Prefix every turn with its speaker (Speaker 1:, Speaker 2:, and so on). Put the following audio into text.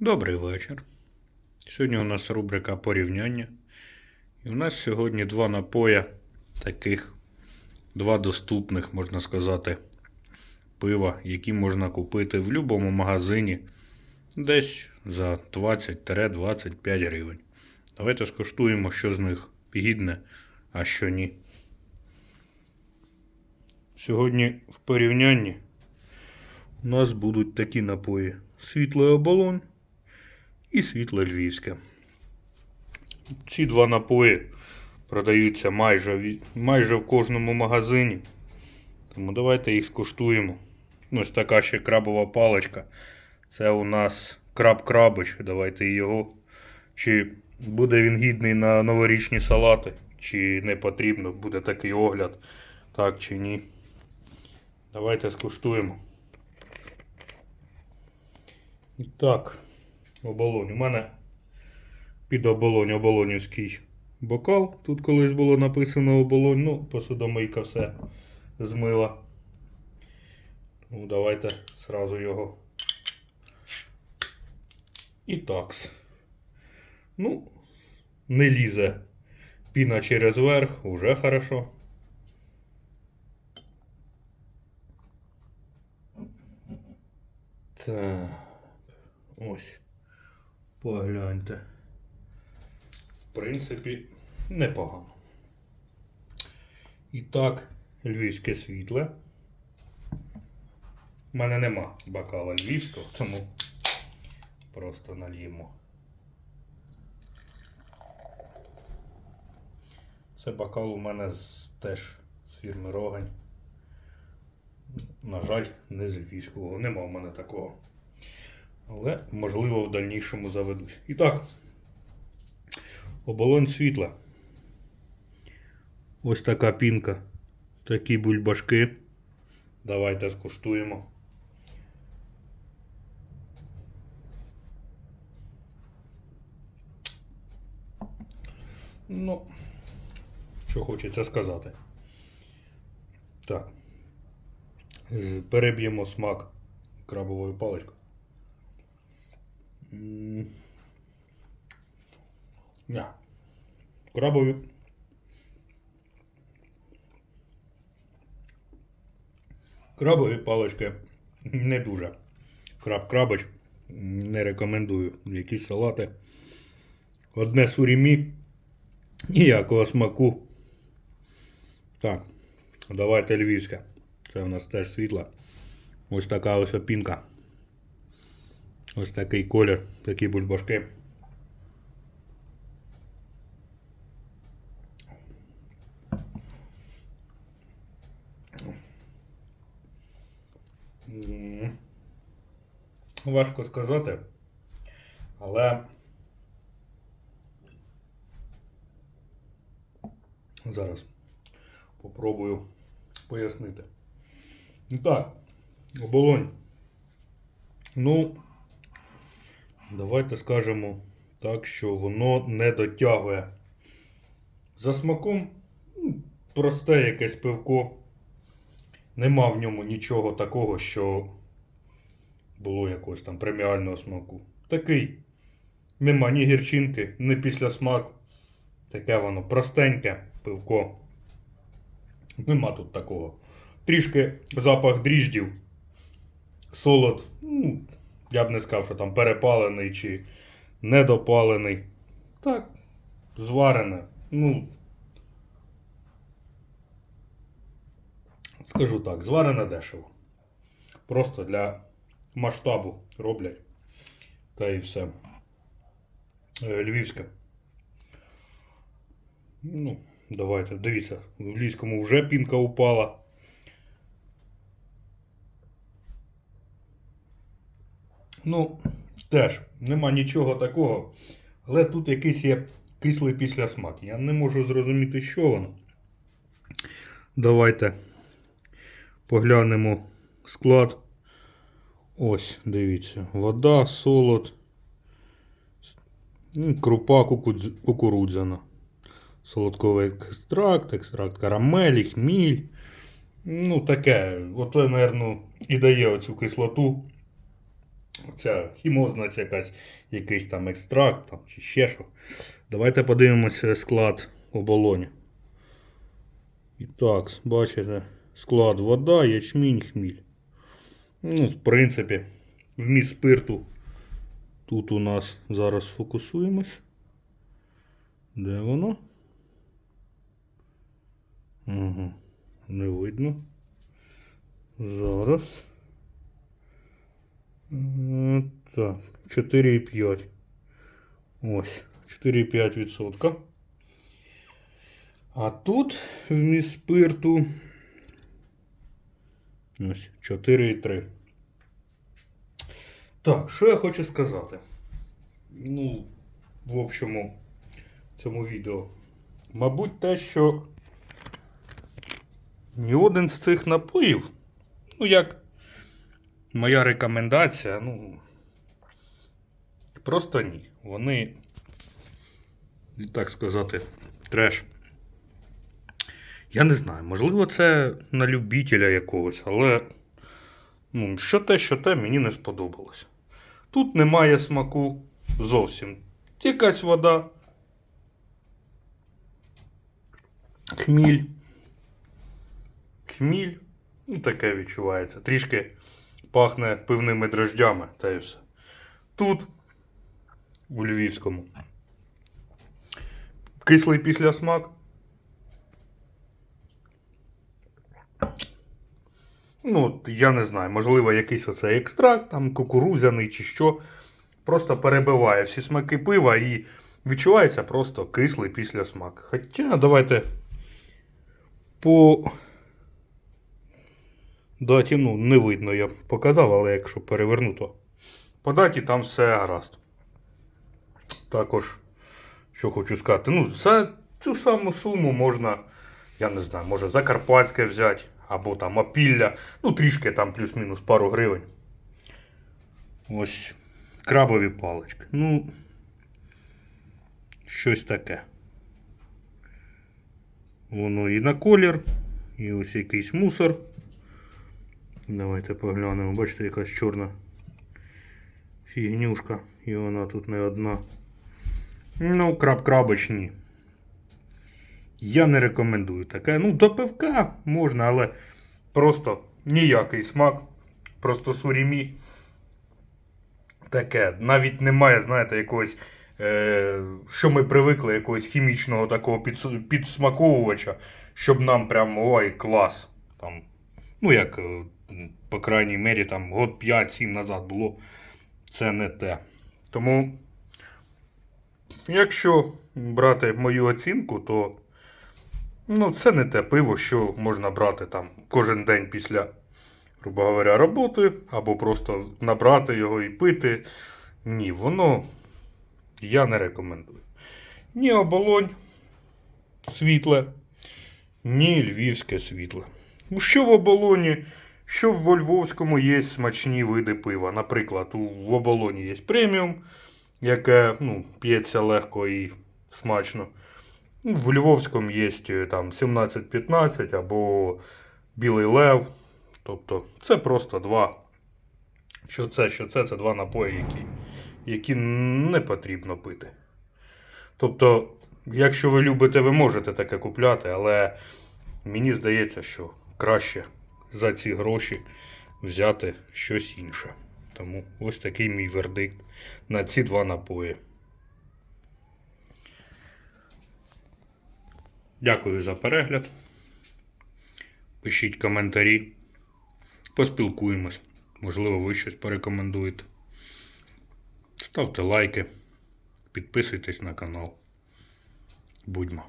Speaker 1: Добрий вечір. Сьогодні у нас рубрика порівняння. І у нас сьогодні два напоя, таких два доступних, можна сказати, пива, які можна купити в будь-якому магазині десь за 20-25 гривень. Давайте скуштуємо, що з них гідне, а що ні. Сьогодні в порівнянні у нас будуть такі напої: світле оболонь і світле львівське. Ці два напої продаються майже, майже в кожному магазині. Тому давайте їх скуштуємо. Ну, Ось така ще крабова паличка. Це у нас краб-крабич. Давайте його. Чи буде він гідний на новорічні салати, чи не потрібно, буде такий огляд, так чи ні. Давайте скуштуємо. І так, оболонь. У мене під оболонь оболонівський бокал. Тут колись було написано оболонь, ну, посудомийка все змила. Ну, давайте зразу його. І такс. Ну, не лізе піна через верх, уже хорошо. Так. Ось. Погляньте. В принципі, непогано. І так, львівське світле. У мене нема бокала львівського, тому просто нальємо. Це бокал у мене з, теж з фірми Рогань. На жаль, не з львівського. Нема у мене такого. Але, можливо, в дальнішому заведусь. І так, оболонь світла. Ось така пінка. Такі бульбашки. Давайте скуштуємо. Ну, що хочеться сказати. Так. Переб'ємо смак крабовою паличкою. М. Ня. Крабові. Крабові палички не дуже. Краб крабич не рекомендую. Якісь салати. Одне сурімі. Ніякого смаку. Так, давайте львівське. Це в нас теж світла. Ось така ось опінка. Ось такий колір, такі бульбашки. Важко сказати, але зараз попробую пояснити. І так, оболонь. Ну, давайте скажемо так, що воно не дотягує. За смаком ну, просте якесь пивко. Нема в ньому нічого такого, що було якогось там преміального смаку. Такий. Нема ні гірчинки, ні після смак. Таке воно простеньке пивко. Нема тут такого. Трішки запах дріждів. Солод, ну, я б не сказав, що там перепалений чи недопалений. Так, зварене. Ну. Скажу так, зварене дешево. Просто для масштабу роблять. Та і все. Е, Львівське. Ну, давайте, дивіться, в львівському вже пінка упала. Ну, теж нема нічого такого. Але тут якийсь є кислий післясмак. Я не можу зрозуміти, що воно. Давайте поглянемо склад. Ось, дивіться, вода, солод, крупа кукурудзяна, солодковий екстракт, екстракт карамелі, хміль. Ну, таке. Ото, мабуть, і дає оцю кислоту ця хімозність якась, якийсь там екстракт там, чи ще що. Давайте подивимося склад оболоні. І так, бачите, склад вода, ячмінь, хміль. Ну, в принципі, вміст спирту. Тут у нас зараз фокусуємось. Де воно? Ага, не видно. Зараз. Так, 4,5. Ось, 4,5%. А тут вміст спирту. Ось 4,3. Так, що я хочу сказати? Ну, в общому, цьому відео. Мабуть, те, що ні один з цих напоїв, ну як моя рекомендація, ну. Просто ні. Вони, так сказати, треш. Я не знаю, можливо, це на любителя якогось, але ну, що те, що те, мені не сподобалось. Тут немає смаку зовсім. Якась вода. Хміль. Хміль. Ну, таке відчувається. Трішки пахне пивними дрождями, та й все. Тут, у Львівському. Кислий післясмак. Ну, я не знаю, можливо, якийсь оцей екстракт, там кукурузяний чи що. Просто перебиває всі смаки пива і відчувається просто кислий післясмак. Хоча, давайте по даті, ну, не видно, я показав, але якщо перевернуто. По даті там все гаразд. Також, що хочу сказати, ну, за цю саму суму можна, я не знаю, може Закарпатське взяти, або там опілля, ну трішки там плюс-мінус пару гривень. Ось крабові палички. Ну, щось таке. Воно і на колір, і ось якийсь мусор. Давайте поглянемо. Бачите, якась чорна фігнюшка. І вона тут не одна. Ну, краб-крабич ні. Я не рекомендую таке. Ну, до пивка можна, але просто ніякий смак. Просто сурімі. Таке. Навіть немає, знаєте, якогось. Е, що ми привикли, якогось хімічного такого підсмаковувача, щоб нам прям ой, клас. Там, ну, як, е, по крайній мері, там, год 5-7 назад було. Це не те. Тому, якщо брати мою оцінку, то ну, це не те пиво, що можна брати там кожен день після, грубо говоря, роботи, або просто набрати його і пити. Ні, воно я не рекомендую. Ні оболонь світле, ні львівське світле. Ну, Що в оболоні, що в Львовському є смачні види пива. Наприклад, в оболоні є преміум, яке ну, п'ється легко і смачно. Ну, В Львовському є е, там 17-15 або Білий Лев. Тобто це просто два. Що це, що це, це два напої, які, які не потрібно пити. Тобто, якщо ви любите, ви можете таке купляти, але мені здається, що краще за ці гроші взяти щось інше. Тому ось такий мій вердикт на ці два напої. Дякую за перегляд. Пишіть коментарі. Поспілкуємось. Можливо, ви щось порекомендуєте. Ставте лайки, підписуйтесь на канал. Будьмо.